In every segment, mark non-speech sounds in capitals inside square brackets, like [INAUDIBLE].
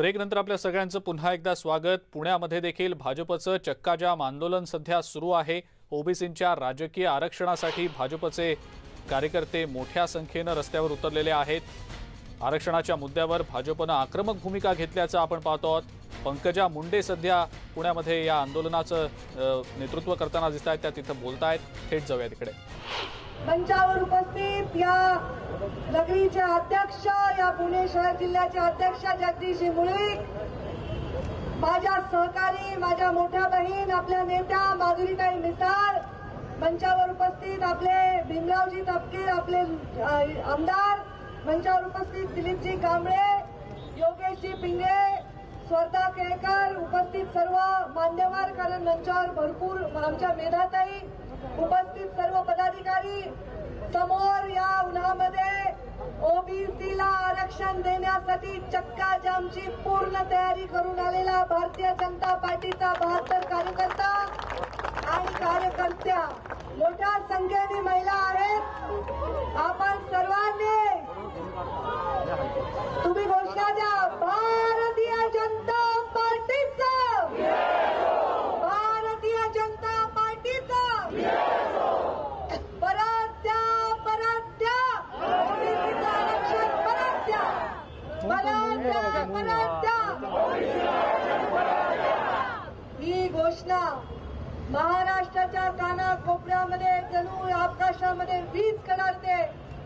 ब्रेकनंतर आपल्या सगळ्यांचं पुन्हा एकदा स्वागत. पुण्यामध्ये देखील भाजपचं चक्काजाम आंदोलन सध्या सुरू आहे. ओबीसींच्या राजकीय आरक्षणासाठी भाजपचे कार्यकर्ते मोठ्या संख्येनं रस्त्यावर उतरलेले आहेत. आरक्षणाच्या मुद्द्यावर भाजपनं आक्रमक भूमिका घेतल्याचं आपण पाहतो आहोत. पंकजा मुंडे सध्या पुण्यामध्ये या आंदोलनाचं नेतृत्व करताना दिसत आहेत त्या तिथं बोलत आहेत थेट जाऊया तिकडे. मंचावर उपस्थित या नगरीच्या अध्यक्ष या पुणे शहर जिल्ह्याच्या अध्यक्ष जगदीश मुळीक माझ्या सहकारी माझ्या मोठ्या बहीण आपल्या नेत्या माधुरीताई मिसाळ मंचावर उपस्थित आपले भीमरावजी तपकीर आपले आमदार मंचावर उपस्थित दिलीपजी कांबळे योगेशजी पिंगे स्वर्धा केळकर उपस्थित सर्व मान्यवर कारण मंचावर भरपूर आमच्या मेधाताई उपस्थित सर्व पदाधिकारी समोर या उन्हामध्ये ओबीसीला आरक्षण देण्यासाठी चक्काजामची पूर्ण तयारी करून आलेला भारतीय जनता पार्टीचा बहात्तर कार्यकर्ता आणि कार्यकर्त्या मोठ्या संख्येने महिला आहेत. आपण सर्व तुम्ही घोषणा द्या भारतीय जनता पार्टीचं भारतीय जनता पार्टीचं परत द्या परत द्या ओबीसीचं आरक्षण परत द्या परत द्या परत द्या ही घोषणा महाराष्ट्राच्या काना कोपऱ्यामध्ये जणू आकाशामध्ये वीज कडाडते.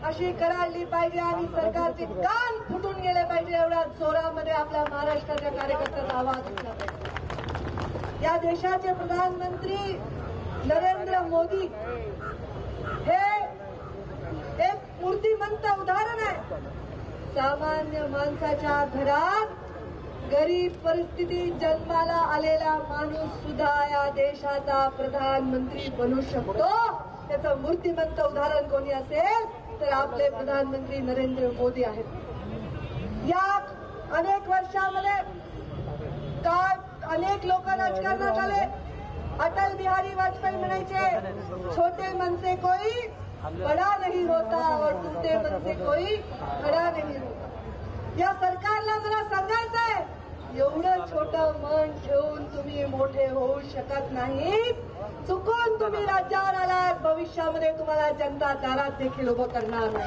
अशी कडाडली पाहिजे आणि सरकारचे कान फुटून गेले पाहिजे एवढ्या जोरामध्ये आपल्या महाराष्ट्राच्या कार्यकर्त्याचा आवाज उठला पाहिजे. या देशाचे प्रधानमंत्री नरेंद्र मोदी हे एक मूर्तिमंत उदाहरण आहे. सामान्य माणसाच्या घरात गरीब परिस्थितीत जन्माला आलेला माणूस सुद्धा या देशाचा प्रधानमंत्री बनू शकतो. त्याचं मूर्तिमंत उदाहरण कोणी असेल तर आपले प्रधानमंत्री नरेंद्र मोदी आहेत. या अनेक वर्षामध्ये काय अनेक लोक राजकारणात आले. अटल बिहारी वाजपेयी म्हणायचे छोटे मनसे कोई बडा नाही होता और टूटे मनसे कोई खडा नाही होता या सरकारला मला सांगायचंय आहे छोटं मन ठेवून तुम्ही मोठे होऊ शकत नाही. चुकून तुम्ही राज्यावर आलात. भविष्यामध्ये तुम्हाला जनता दारात देखील उभं करणार नाही.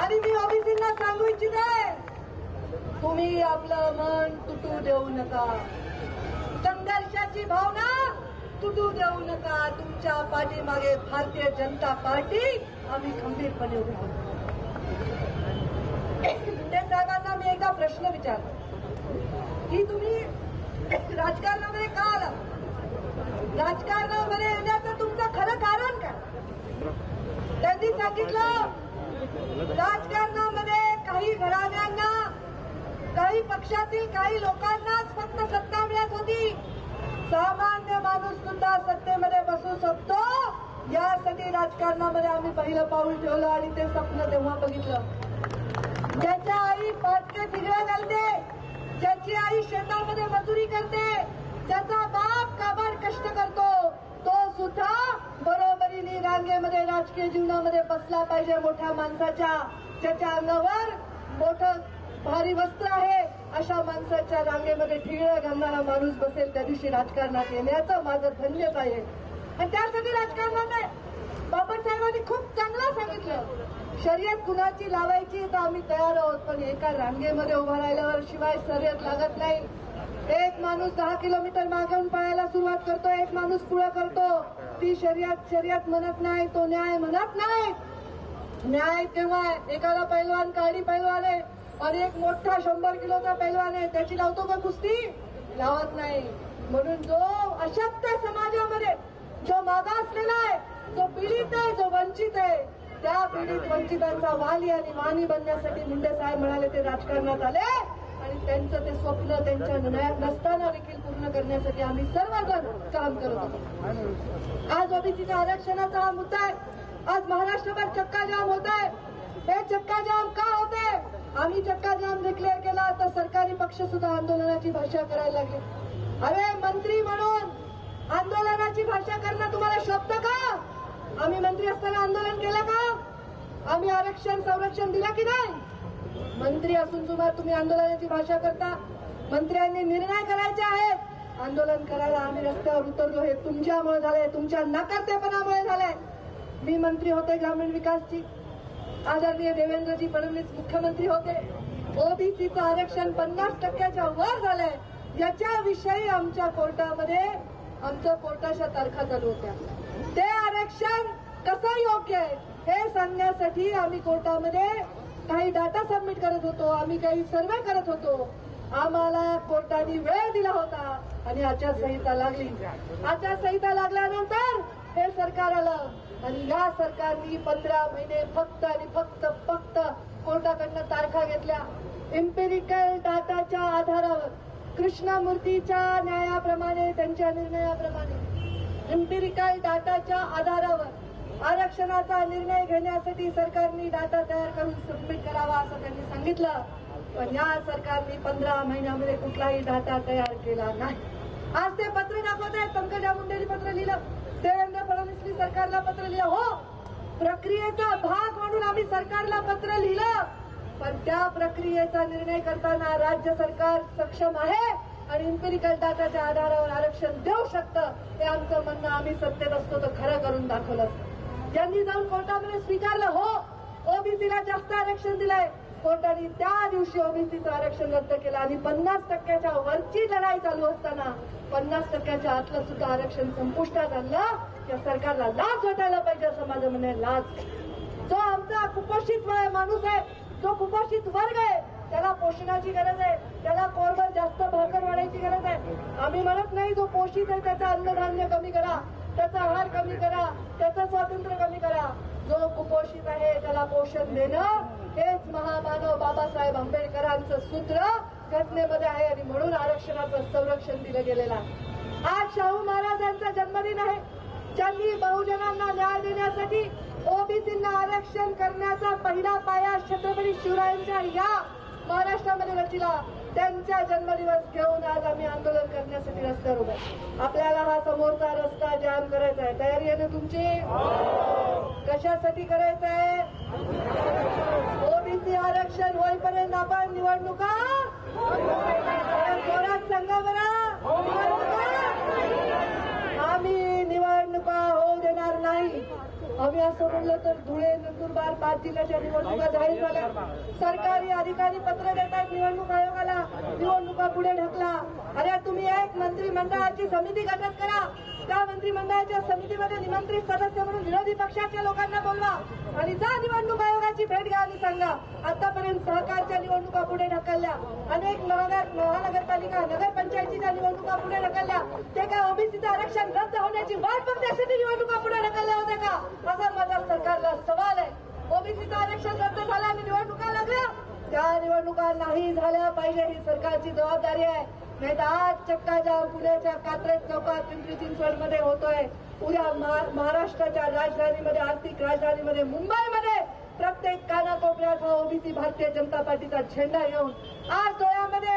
आणि मी ओबीसींना सांगू आहे तुम्ही आपलं मन तुटू देऊ नका. संघर्षाची भावना तुटू देऊ नका. तुमच्या पाठीमागे भारतीय जनता पार्टी आम्ही खंबीरपणे उभे [COUGHS] आहोत साहेबांना मी एका प्रश्न विचारतो. की तुम्ही राजकारणामध्ये का आला? राजकारणामध्ये येण्याचं तुमचं खरं कारण काय? त्यांनी सांगितलं राजकारणामध्ये काही घराण्यांना काही पक्षातील काही लोकांनाच फक्त सत्ता मिळत होती. सामान्य माणूस सुद्धा सत्तेमध्ये बसू शकतो. यासाठी राजकारणामध्ये आम्ही पहिलं पाऊल ठेवलं आणि ते स्वप्न तेव्हा बघितलं. ज्याच्या आई पाटके फिरव्या घालते ज्याची आई शेतामध्ये मजुरी करते ज्याचा बाप काबाड कष्ट करतो तो सुद्धा बरोबरीने रांगेमध्ये राजकीय जीवनामध्ये बसला पाहिजे मोठ्या माणसाच्या. ज्याच्या अंगावर मोठं भारी वस्त्र आहे अशा माणसाच्या रांगेमध्ये ठिळ घालणारा माणूस बसेल त्या दिवशी राजकारणात येण्याचं माझं धन्यता आहे. आणि त्यासाठी राजकारणात आहे. बाबासाहेबांनी खूप चांगलं सांगितलं. शर्यत कुणाची लावायची तर आम्ही तयार आहोत पण एका रांगेमध्ये उभा राहिल्यावर शिवाय शर्यत लागत नाही. एक माणूस दहा किलोमीटर मागून पळायला सुरुवात करतो एक माणूस पुढं करतो. ती शर्यत शर्यत म्हणत नाही तो न्याय म्हणत नाही. न्याय तेव्हा एकाला पैलवान काळी पैलवान आहे आणि एक मोठा शंभर किलोचा पैलवान आहे त्याची लावतो का कुस्ती? लावत नाही. म्हणून जो अशक्य समाजामध्ये जो मागासलेला आहे जो पीडित आहे जो वंचित आहे त्या पीडित वंचितांचा वाली आणि वाणी बनण्यासाठी मुंडे साहेब म्हणाले ते राजकारणात आले. आणि त्यांचं ते स्वप्न त्यांच्या निर्णयात नसताना देखील पूर्ण करण्यासाठी आम्ही सर्वजण काम करत होतो. आज ओबीसीच्या आरक्षणाचा हा मुद्दा आहे. आज महाराष्ट्रभर चक्का जाम होत आहे हे चक्का जाम का होते? आम्ही चक्का जाम डिक्लेअर केला तर सरकारी पक्ष सुद्धा आंदोलनाची भाषा करायला लागले. अरे मंत्री म्हणून आंदोलनाची भाषा करणं तुम्हाला शोभतं का? आम्ही मंत्री असताना आंदोलन केलं का? आम्ही आरक्षण संरक्षण दिलं की नाही? मंत्री असून सुद्धा तुम्ही आंदोलनाची भाषा करता. मंत्र्यांनी निर्णय करायचे आहेत. आंदोलन करायला आम्ही रस्त्यावर उतरलो. हे तुमच्यामुळे झालंय तुमच्या नकारतेपणामुळे झालंय. मी मंत्री होते ग्रामीण विकासची. आदरणीय देवेंद्रजी फडणवीस मुख्यमंत्री होते. ओबीसीचं आरक्षण पन्नास टक्क्याच्या वर झालंय. याच्याविषयी आमच्या कोर्टामध्ये आमच्या कोर्टाच्या तारखा चालू होत्या. ते आरक्षण कसं योग्य आहे हे सांगण्यासाठी आम्ही कोर्टामध्ये काही डाटा सबमिट करत होतो आम्ही काही सर्वे करत होतो. आम्हाला कोर्टाने वेळ दिला होता आणि आचारसंहिता लागली. आचारसंहिता लागल्यानंतर हे सरकार आलं आणि या सरकारने पंधरा महिने फक्त आणि फक्त फक्त कोर्टाकडनं तारखा घेतल्या. इम्पेरिकल डाटाच्या आधारावर कृष्णमूर्तीच्या न्यायाप्रमाणे त्यांच्या निर्णयाप्रमाणे. इम्पिरिकल डाटाच्या आधारावर आरक्षणाचा निर्णय घेण्यासाठी सरकारने डाटा तयार करून सबमिट करावा असं त्यांनी सांगितलं. पण या सरकारने पंधरा महिन्यामध्ये कुठलाही डाटा तयार केला नाही. आज ते पत्र दाखवत आहेत. पंकजा मुंडेनी पत्र लिहिलं. देवेंद्र फडणवीसनी सरकारला पत्र लिहिलं. हो प्रक्रियेचा भाग म्हणून आम्ही सरकारला पत्र लिहिलं. पण त्या प्रक्रियेचा निर्णय करताना राज्य सरकार सक्षम आहे? आणि इम्पेरिकल डाटाच्या आधारावर आरक्षण देऊ शकतं हे आमचं म्हणणं आम्ही सत्तेत असतो तर खरं करून दाखवलं असतं. ज्यांनी जाऊन कोर्टामध्ये स्वीकारलं हो. ओबीसीला जास्त आरक्षण दिलंय. कोर्टाने त्या दिवशी ओबीसीचं आरक्षण रद्द केलं आणि पन्नास टक्क्याच्या वरची लढाई चालू असताना पन्नास टक्क्याच्या आतलं सुद्धा आरक्षण संपुष्टात आणलं. या सरकारला लाच वाटायला पाहिजे असं माझं म्हणणं लाच जो आमचा कुपोषित माणूस आहे जो कुपोषित वर्ग आहे त्याला पोषणाची गरज आहे. त्याला कोरभर जास्त भाकर वाढायची गरज आहे. आम्ही म्हणत नाही जो पोषित आहे त्याचं अन्नधान्य कमी करा त्याचा आहार कमी करा त्याचं स्वातंत्र्य कमी करा. जो कुपोषित आहे त्याला पोषण देणं हेच महामानव बाबासाहेब आंबेडकरांचं सूत्र घटनेमध्ये आहे आणि म्हणून आरक्षणाचं संरक्षण दिलं गेलेलं आहे. आज शाहू महाराजांचा जन्मदिन आहे. ज्यांनी बहुजनांना न्याय देण्यासाठी ओबीसींना आरक्षण करण्याचा पहिला पाया छत्रपती शिवरायांच्या या महाराष्ट्रामध्ये रचिला. त्यांच्या जन्मदिवस घेऊन आज आम्ही आंदोलन करण्यासाठी रस्त्यावर उभे आपल्याला हा समोरचा रस्ता जाम करायचा आहे. तयारी आहे ना तुमची? कशासाठी करायचं आहे? ओबीसी आरक्षण होईपर्यंत आपण निवडणुका? जोरात सांगा बरं आम्ही निवडणुका येणार नाही. आम्ही असं म्हणलं तर धुळे नंदुरबार पाच निवडणुका जाहीर झाल्या. सरकारी अधिकारी पत्र देतात निवडणूक आयोगाला. निवडणुका पुढे ढकला. अरे तुम्ही एक मंत्रिमंडळाची समिती गठन करा. त्या मंत्रिमंडळाच्या समितीमध्ये निमंत्रित सदस्य म्हणून विरोधी पक्षाच्या लोकांना बोलवा. आणि जा निवडणूक आयोगाची भेट घ्या आणि सांगा आतापर्यंत सहकारच्या निवडणुका पुढे ढकलल्या. अनेक महानगर महानगरपालिका नगरपंचायतीच्या निवडणुका पुढे ढकलल्या. ते काय ओबीसीचं आरक्षण रद्द होण्याची वाट बघण्यासाठी निवडणुका पुढे ढकलल्या होत्या का? असा माझा सरकारला सवाल आहे. ओबीसीचं आरक्षण रद्द झालं आणि निवडणुका लागल्या? त्या निवडणुका नाही झाल्या पाहिजे ही सरकारची जबाबदारी आहे. नाही तर आज चक्का जाम पुण्याच्या कात्रज चौकात पिंपरी चिंचवडमध्ये होतोय. उद्या महा- महाराष्ट्राच्या राजधानीमध्ये आर्थिक राजधानीमध्ये मुंबईमध्ये प्रत्येक कानाकोपऱ्यात हा ओबीसी भारतीय जनता पार्टीचा झेंडा घेऊन आज डोळ्यामध्ये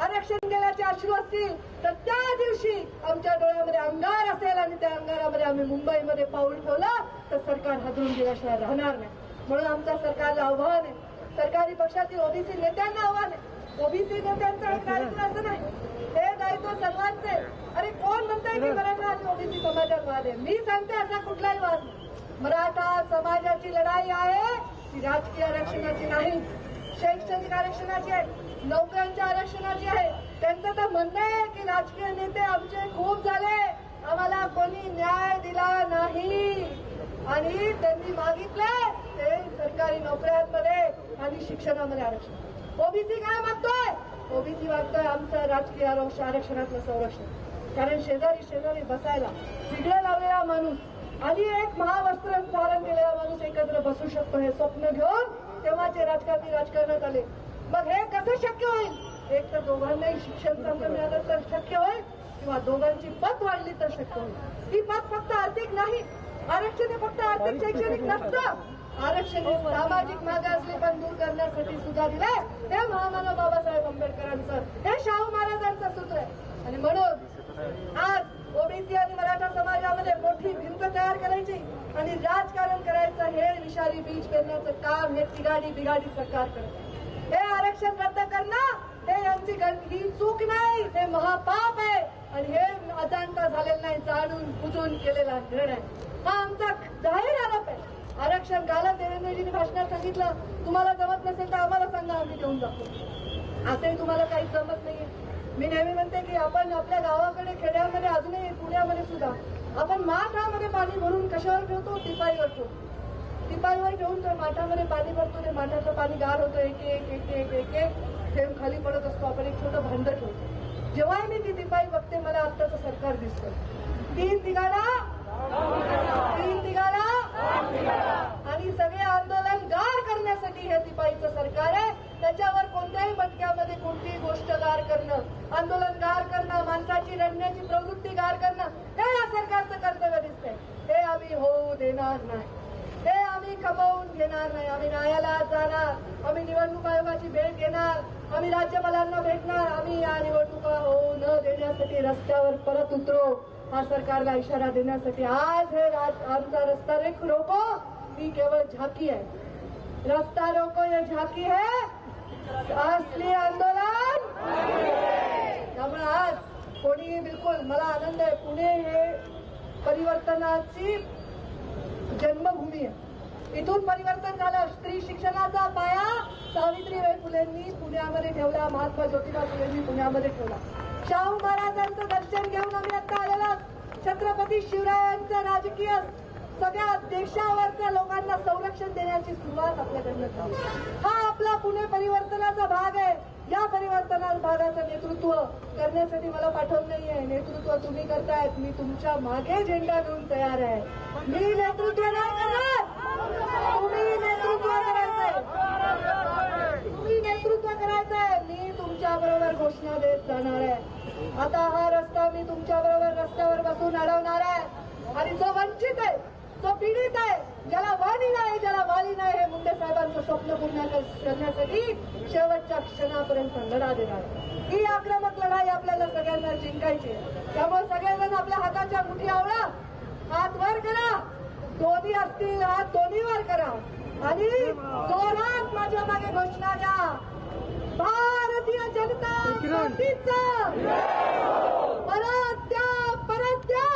आरक्षण गेल्याचे अश्रू असतील तर त्या दिवशी आमच्या डोळ्यामध्ये अंगार असेल आणि त्या अंगारामध्ये आम्ही मुंबईमध्ये पाऊल ठेवलं तर सरकार हादरून गेल्याशिवाय राहणार नाही. म्हणून आमच्या सरकारला आव्हान आहे. सरकारी पक्षातील ओबीसी नेत्यांना आव्हान आहे. ओबीसी नेत्यांचं हे दायित्व असं नाही. हे दायित्व सर्वांचे. आहे. अरे कोण म्हणताय की मराठा आणि ओबीसी समाजात वाद आहे? मी सांगते असा कुठलाही वाद नाही. मराठा समाजाची लढाई आहे ती राजकीय आरक्षणाची नाही. शैक्षणिक आरक्षणाची आहे. नोकऱ्यांच्या आरक्षणाची आहे. त्यांचं तर म्हणणं आहे की राजकीय नेते आमचे खूप झाले. आम्हाला कोणी न्याय दिला नाही. आणि त्यांनी मागितले ते सरकारी नोकऱ्यांमध्ये आणि शिक्षणामध्ये आरक्षण. ओबीसी काय मागतोय ओबीसी मागतोय आमचं राजकीय आरक्ष- आरक्षणातलं संरक्षण. कारण शेजारी शेजारी बसायला बिगडे लावलेला माणूस आणि एक महावस्त्र धारण केलेला माणूस एकत्र बसू शकतो हे स्वप्न घेऊन तेव्हाचे राजकारणी राजकारणात आले. मग हे कसं शक्य होईल? एक तर दोघांनाही शिक्षण चांगलं मिळालं तर शक्य होईल किंवा दोघांची पत वाढली तर शक्य होईल. ही पत फक्त आर्थिक नाही. आरक्षण हे फक्त आर्थिक शैक्षणिक नसतं. आरक्षण सामाजिक मागासले पण दूर करण्यासाठी सुद्धा दिलंय. हे महामानव बाबासाहेब आंबेडकरांचं हे शाहू महाराजांचं सूत्र आहे. आणि म्हणून आज ओबीसी आणि मराठा समाजामध्ये मोठी भिंत तयार करायची आणि राजकारण करायचं हे विषारी बीज पेरण्याचं काम हे तिघाडी बिघाडी सरकार करत हे आरक्षण रद्द करणं हे यांची ही चूक नाही हे महापाप आहे. आणि हे अजाणता झालेलं नाही जाणून बुजून केलेला निर्णय. हा आमचा जाहीर आरोप आरक्षण घाला देवेंद्रजीने भाषणात सांगितलं. तुम्हाला जमत नसेल तर आम्हाला सांगा आम्ही देऊन जातो. असंही तुम्हाला काही जमत नाहीये. मी नेहमी म्हणते की आपण आपल्या गावाकडे खेड्यामध्ये अजूनही पुण्यामध्ये सुद्धा आपण माठामध्ये पाणी भरून कशावर ठेवतो? टिपाईवर ठेवतो. टिपाईवर ठेवून तर माठामध्ये पाणी भरतो ते माठातलं पाणी गार होतं एक एक एक एक एक एक थेंब खाली पडत असतो. आपण एक छोटं भांड ठेवतो. जेव्हाही मी ती टिपाई बघते मला आत्ताचं सरकार दिसतं. तीन तिघाडा तीन तिघाडा आणि सगळे आंदोलन गार करण्यासाठी हे अधिकार आहे. त्याच्यावर कोणत्याही मटक्यामध्ये कोणतीही गोष्ट गार करणं आंदोलन गार करणं माणसाची रडण्याची प्रवृत्ती गार करणं हे या सरकारचं कर्तव्य दिसतंय. हे आम्ही होऊ देणार नाही. हे आम्ही कमावून घेणार नाही. आम्ही न्यायालयात जाणार. आम्ही निवडणूक आयोगाची भेट घेणार. आम्ही राज्यपालांना भेटणार. आम्ही या निवडणुका होऊ न देण्यासाठी रस्त्यावर परत उतरो. हा सरकारला इशारा देण्यासाठी आज हे राज आमचा रस्ता रेख रोको. ही केवळ झाकी आहे. रस्ता रोको ये झाकी है? असली आंदोलन? त्यामुळे आज कोणी बिलकुल मला आनंद आहे. पुणे हे परिवर्तनाची जन्मभूमी आहे. इथून परिवर्तन झालं. स्त्री शिक्षणाचा पाया सावित्रीबाई फुलेंनी पुण्यामध्ये ठेवला. महात्मा ज्योतिबा फुलेंनी पुण्यामध्ये ठेवला. शाहू महाराजांचं दर्शन घेऊन आम्ही आता आलेला छत्रपती शिवरायांचं राजकीय सगळ्या देशावरच्या लोकांना संरक्षण देण्याची सुरुवात आपल्याकडनं झाली. हा आपला पुणे परिवर्तनाचा भाग आहे. या परिवर्तना भागाचं नेतृत्व करण्यासाठी मला पाठवलं नाहीये. नेतृत्व तुम्ही करतायत. मी तुमच्या मागे झेंडा घेऊन तयार आहे. मी नेतृत्व नाही करणार तुम्ही नेतृत्व करायचंय. तुम्ही नेतृत्व करायचंय. मी तुमच्या बरोबर घोषणा देत जाणार आहे. आता हा रस्ता मी तुमच्या बरोबर रस्त्यावर बसून अडवणार आहे. आणि जो वंचित आहे जो पीडित आहे ज्याला वाणी नाही ज्याला वाली नाही हे मुंडे साहेबांचं स्वप्न पूर्ण करण्यासाठी शेवटच्या क्षणापर्यंत लढा देणार. ही आक्रमक लढाई आपल्याला सगळ्यांना जिंकायची त्यामुळे सगळेजण आपल्या हाताच्या मुठी आवडा हात वर करा. दोन्ही असतील हात दोन्ही वर करा. आणि जोरात माझ्या मागे घोषणा द्या. भारतीय जनता परत द्या परत द्या.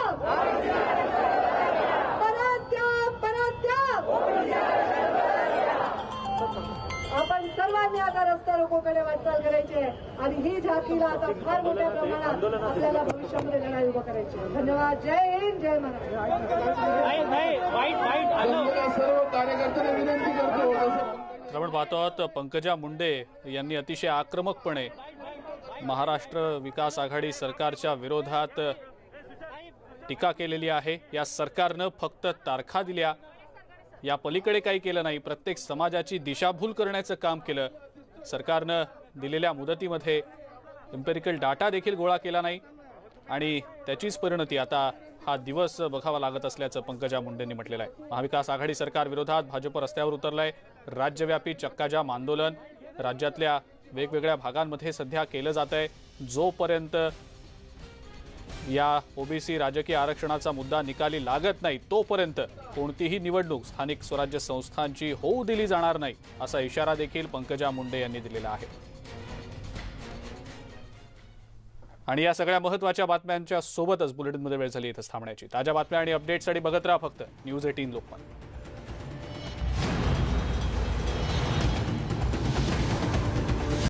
सर्वांनी आता रस्ता रोकोकडे वाटचाल करायची आहे. आणि ही झाकीला आता फार मोठ्या प्रमाणात आपल्याला भविष्यामध्ये लढाई उभं करायची धन्यवाद. जय हिंद जय महाराष्ट्र. सर्व कार्यकर्त्यांना विनंती करतो आपण पाहतो आहोत पंकजा मुंडे यांनी अतिशय आक्रमकपणे महाराष्ट्र विकास आघाडी सरकारच्या विरोधात टीका केलेली आहे. या सरकारनं फक्त तारखा दिल्या. या पलीकडे काही केलं नाही. प्रत्येक समाजाची दिशाभूल करण्याचं काम केलं. सरकारनं दिलेल्या मुदतीमध्ये इम्पेरिकल डाटा देखील गोळा केला नाही. आणि त्याचीच परिणती आता हा दिवस बघावा लागत असल्याचं पंकजा मुंडेंनी म्हटलेलं आहे. महाविकास आघाडी सरकार विरोधात भाजप रस्त्यावर उतरलंय. राज्यव्यापी चक्काजाम आंदोलन. राज्यातल्या वेगवेगळ्या भागांमध्ये सध्या केलं जात आहे जोपर्यंत या ओबीसी राजकीय आरक्षणाचा मुद्दा निकाली लागत नाही तोपर्यंत कोणतीही निवडणूक स्थानिक स्वराज्य संस्थांची होऊ दिली जाणार नाही असा इशारा देखील पंकजा मुंडे यांनी दिलेला आहे. आणि या सगळ्या महत्त्वाच्या बातम्यांच्या सोबतच बुलेटिनमध्ये वेळ झाली इथं थांबण्याची. ताज्या बातम्या आणि अपडेटसाठी बघत राहा फक्त न्यूज एटीन लोकमत.